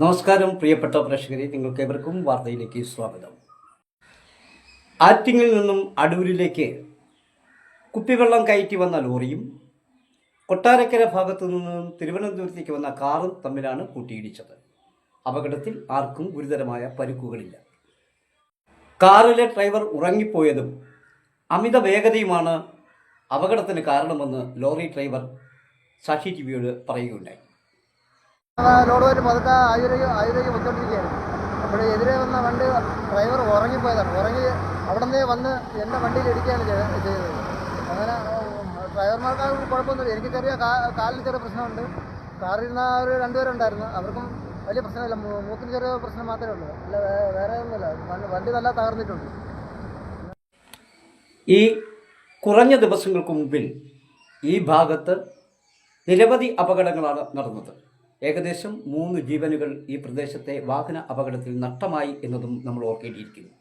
നമസ്കാരം പ്രിയപ്പെട്ട പ്രേക്ഷകരെ നിങ്ങൾക്ക് ഏവർക്കും വാർത്തയിലേക്ക് സ്വാഗതം. ആറ്റിങ്ങിൽ നിന്നും അടൂരിലേക്ക് കുപ്പിവെള്ളം കയറ്റി വന്ന ലോറിയും കൊട്ടാരക്കര ഭാഗത്തു നിന്നും തിരുവനന്തപുരത്തേക്ക് വന്ന കാറും തമ്മിലാണ് കൂട്ടിയിടിച്ചത്. അപകടത്തിൽ ആർക്കും ഗുരുതരമായ പരുക്കുകളില്ല. കാറിലെ ഡ്രൈവർ ഉറങ്ങിപ്പോയതും അമിത വേഗതയുമാണ് അപകടത്തിന് കാരണമെന്ന് ലോറി ഡ്രൈവർ സാക്ഷി ടി വിയോട് പറയുകയുണ്ടായി. ലോഡ് വരും. പതുക്കെ ആയുരേക്ക് ആയുരേക്ക് വന്നുകൊണ്ടിരിക്കുകയാണ് അപ്പോൾ എതിരെ വന്ന വണ്ടി ഡ്രൈവർ ഉറങ്ങിപ്പോയതാണ് ഉറങ്ങി അവിടെ നിന്നേ വന്ന് എന്റെ വണ്ടിയിൽ ഇടിക്കുകയാണ് ചെയ്ത- ചെയ്തത്. അങ്ങനെ ഡ്രൈവർമാർക്ക് കുഴപ്പമൊന്നുമില്ല. എനിക്ക് ചെറിയ കാലിൽ ചെറിയ പ്രശ്നമുണ്ട്. കാറിൽ നിന്ന് ഒരു രണ്ടുപേരുണ്ടായിരുന്നു. അവർക്കും വലിയ പ്രശ്നമില്ല. മൂക്കിന് ചെറിയ പ്രശ്നം മാത്രമേ ഉള്ളൂ. അല്ല വേറെ ഒന്നുമില്ല. വണ്ടി നല്ല തകർന്നിട്ടുണ്ട്. ഈ കുറഞ്ഞ ദിവസങ്ങൾക്ക് മുമ്പിൽ ഈ ഭാഗത്ത് നിരവധി അപകടങ്ങളാണ് നടന്നത്. ഏകദേശം മൂന്ന് ജീവനുകൾ ഈ പ്രദേശത്തെ വാഹന അപകടത്തിൽ നഷ്ടമായി എന്നതും നമ്മൾ ഓർക്കേണ്ടിയിരിക്കുന്നു.